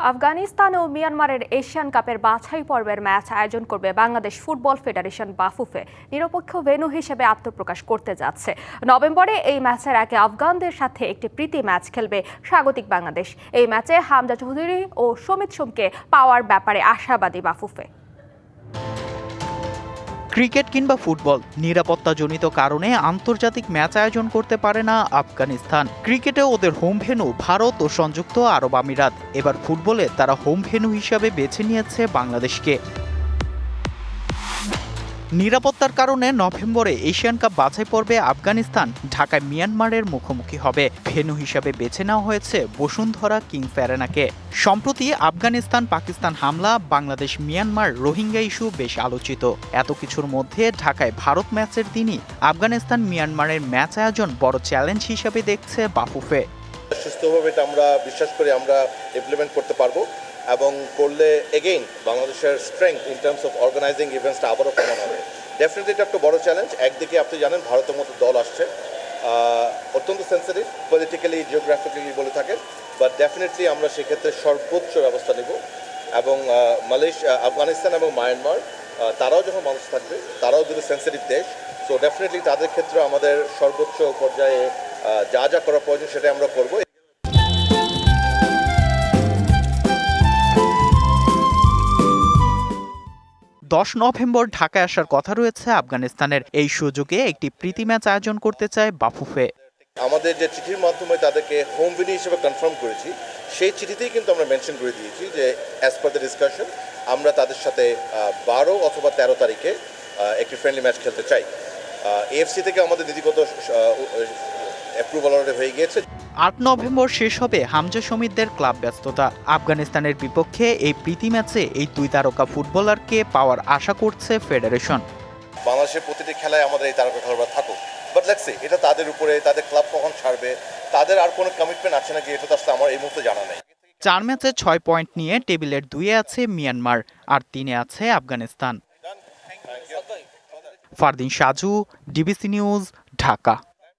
আফগানিস্তান ও মিয়ানমারের এশিয়ান কাপের বাছাই পর্বের ম্যাচ আয়োজন করবে বাংলাদেশ ফুটবল ফেডারেশন বাফুফে। নিরপেক্ষ ভেনু হিসেবে আত্মপ্রকাশ করতে যাচ্ছে। নভেম্বরে এই ম্যাচের আগে আফগানদের সাথে একটি প্রীতি ম্যাচ খেলবে স্বাগতিক বাংলাদেশ। এই ম্যাচে হামজা চৌধুরী ও সমিত সোমকে পাওয়ার ব্যাপারে আশাবাদী বাফুফে। ক্রিকেট কিংবা ফুটবল নিরাপত্তাজনিত কারণে আন্তর্জাতিক ম্যাচ আয়োজন করতে পারে না আফগানিস্তান। ক্রিকেটে ওদের হোম ভেনু ভারত ও সংযুক্ত আরব আমিরাত। এবার ফুটবলে তারা হোম ভেনু হিসাবে বেছে নিয়েছে বাংলাদেশকে। নিরাপত্তার কারণে নভেম্বরে এশিয়ান কাপ বাছাই পর্বে আফগানিস্তান ঢাকায় মিয়ানমারের মুখোমুখি হবে। ভেন্যু হিসাবে বেছে নেওয়া হয়েছে বসুন্ধরা কিং অ্যারেনাকে সম্প্রতি আফগানিস্তান পাকিস্তান হামলা, বাংলাদেশ মিয়ানমার রোহিঙ্গা ইস্যু বেশ আলোচিত। এত কিছুর মধ্যে ঢাকায় ভারত ম্যাচের দিনই আফগানিস্তান মিয়ানমারের ম্যাচ আয়োজন বড় চ্যালেঞ্জ হিসাবে দেখছে বাফুফে। সুস্থভাবে এটা আমরা, বিশ্বাস করি আমরা ইমপ্লিমেন্ট করতে পারব। এবং করলে এগেইন বাংলাদেশের strength in terms of organizing ইভেন্টসটা আবারও কমান হবে। ডেফিনেটলি এটা একটা বড় চ্যালেঞ্জ একদিকে আপনি জানেন, ভারতের মতো দল আসছে। অত্যন্ত সেন্সিটিভ পলিটিক্যালি জিওগ্রাফিক্যালি বলে থাকেন বাট ডেফিনেটলি আমরা সেক্ষেত্রে সর্বোচ্চ ব্যবস্থা নেব। এবং মালয়েশিয়া আফগানিস্তান এবং মায়ানমার তারাও যখন মানুষ থাকবে, তারাও দুটো সেন্সিটিভ দেশ। সো ডেফিনেটলি তাদের ক্ষেত্রে আমাদের সর্বোচ্চ পর্যায়ে যা যা করা প্রয়োজন সেটা আমরা করব। দশ নভেম্বর ঢাকায় আসার কথা রয়েছে আফগানিস্তানের। এই সুযোগে একটি প্রীতি ম্যাচ আয়োজন করতে চায় বাফুফে। আমাদের যে চিঠির মাধ্যমে তাদেরকে হোম ভিনি হিসেবে কনফার্ম করেছি, সেই চিঠিতেই কিন্তু আমরা মেনশন করে দিয়েছি যে অ্যাজ পার দ্য ডিসকাশন আমরা তাদের সাথে বারো অথবা তেরো তারিখে একটি ফ্রেন্ডলি ম্যাচ খেলতে চাই। এএফসি থেকে আমাদের নীতিগত অ্যাপ্রুভাল হয়ে গিয়েছে। আট নভেম্বর শেষ হবে হামজা সমিতদের ক্লাব ব্যস্ততা। আফগানিস্তানের বিপক্ষে এই প্রীতি ম্যাচে এই দুই তারকা ফুটবলারকে পাওয়ার আশা করছে ফেডারেশন। বাংলাদেশের প্রতিটি খেলায় আমাদের এই তারকা খেলোয়াড়রা থাকুক। বাট লেটসে এটা তাদের উপরে তাদের ক্লাব কখন ছাড়বে তাদের আর কোনো কমিটমেন্ট আছে নাকি এটা তো আসলে আমার এই মুহূর্তে জানা নেই। চার ম্যাচে ছয় পয়েন্ট নিয়ে টেবিলের দুইয়ে আছে মিয়ানমার আর তিনে আছে Afghanistan. Fardin Saju DBC news Dhaka.